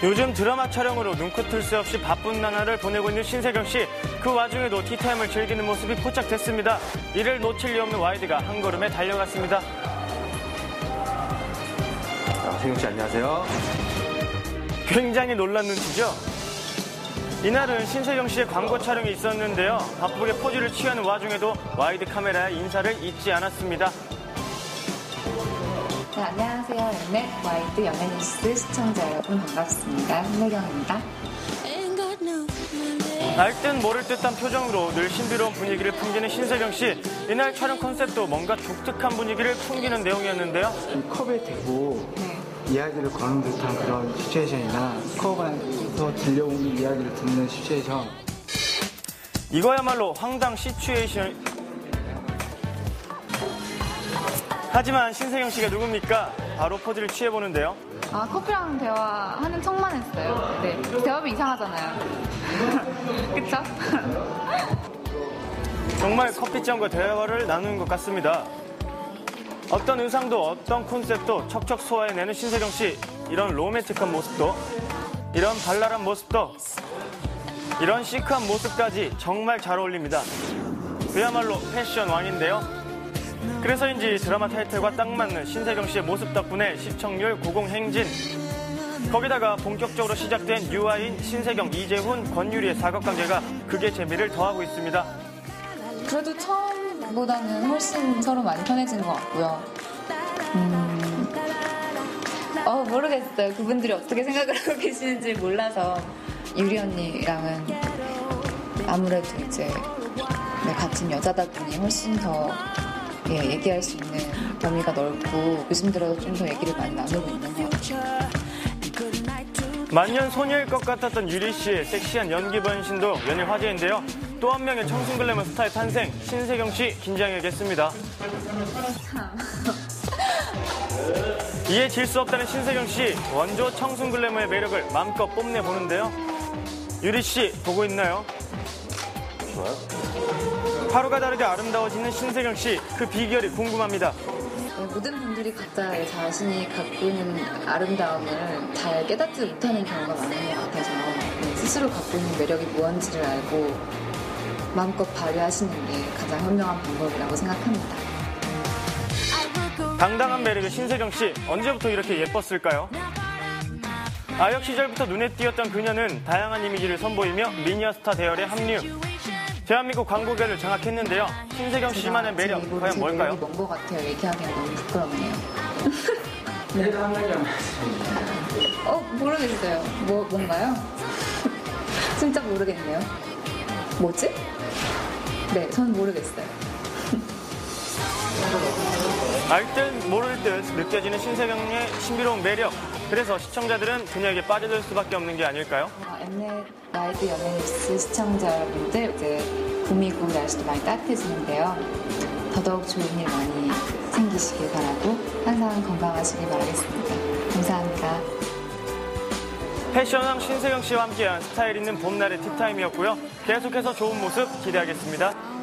요즘 드라마 촬영으로 눈코뜰 새 없이 바쁜 나날을 보내고 있는 신세경 씨. 그 와중에도 티타임을 즐기는 모습이 포착됐습니다. 이를 놓칠 리 없는 와이드가 한 걸음에 달려갔습니다. 자, 세경 씨 안녕하세요. 굉장히 놀란 눈치죠? 이날은 신세경 씨의 광고 촬영이 있었는데요. 바쁘게 포즈를 취하는 와중에도 와이드 카메라에 인사를 잊지 않았습니다. 네, 안녕하세요. 엠넷 와이드 연예뉴스 시청자 여러분 반갑습니다. 신혜경입니다. 알듯 모를 듯한 표정으로 늘 신비로운 분위기를 풍기는 신세경 씨. 이날 촬영 컨셉도 뭔가 독특한 분위기를 풍기는 내용이었는데요. 이 컵에 대고 네. 이야기를 거는 듯한 그런 시츄에이션이나 컵 안에서 들려오는 이야기를 듣는 시츄에이션 이거야말로 황당 시츄에이션. 하지만 신세경 씨가 누굽니까? 바로 포즈를 취해보는데요. 아, 커피랑 대화하는 척만 했어요. 네. 대화하면 이상하잖아요. 그쵸? 정말 커피잔과 대화를 나누는 것 같습니다. 어떤 의상도 어떤 콘셉트도 척척 소화해내는 신세경 씨. 이런 로맨틱한 모습도, 이런 발랄한 모습도, 이런 시크한 모습까지 정말 잘 어울립니다. 그야말로 패션 왕인데요. 그래서인지 드라마 타이틀과 딱 맞는 신세경 씨의 모습 덕분에 시청률 고공행진. 거기다가 본격적으로 시작된 유아인, 신세경, 이재훈, 권유리의 사각관계가 극의 재미를 더하고 있습니다. 그래도 처음보다는 훨씬 서로 많이 편해진 것 같고요. 음, 어, 모르겠어요. 그분들이 어떻게 생각을 하고 계시는지 몰라서. 유리 언니랑은 아무래도 이제 네, 같은 여자다 보니 훨씬 더 예, 얘기할 수 있는 범위가 넓고 요즘 들어서 좀 더 얘기를 많이 나누고 있는 것 같아요. 만년 소녀일 것 같았던 유리 씨의 섹시한 연기 변신도 연일 화제인데요. 또 한 명의 청순 글래머 스타의 탄생, 신세경 씨 긴장해야겠습니다. 이에 질 수 없다는 신세경 씨, 원조 청순 글래머의 매력을 마음껏 뽐내 보는데요. 유리 씨 보고 있나요? 좋아요. 하루가 다르게 아름다워지는 신세경 씨, 그 비결이 궁금합니다. 네, 모든 분들이 각자의 자신이 갖고 있는 아름다움을 잘 깨닫지 못하는 경우가 많은 것 같아서 네, 스스로 갖고 있는 매력이 무언지를 알고 마음껏 발휘하시는 게 가장 현명한 방법이라고 생각합니다. 당당한 매력의 신세경 씨 언제부터 이렇게 예뻤을까요? 아역 시절부터 눈에 띄었던 그녀는 다양한 이미지를 선보이며 미니어 스타 대열에 합류. 대한민국 광고계를 장악했는데요. 신세경 씨만의 매력 과연 제 뭘까요? 뭔것 같아요. 얘기하기가 너무 부끄럽네요. 그래도 한 가지만 어 모르겠어요. 뭐 뭔가요? 진짜 모르겠네요. 뭐지? 네, 전 모르겠어요. 알듯 모를 듯 느껴지는 신세경의 신비로운 매력. 그래서 시청자들은 그녀에게 빠져들 수밖에 없는 게 아닐까요? 어, 엠넷 와이드 연예뉴스 시청자 여러분들 이제 봄이고 날씨도 많이 따뜻해지는데요. 더더욱 좋은 일 많이 생기시길 바라고 항상 건강하시길 바라겠습니다. 감사합니다. 패션왕 신세경 씨와 함께한 스타일 있는 봄날의 티타임이었고요. 계속해서 좋은 모습 기대하겠습니다.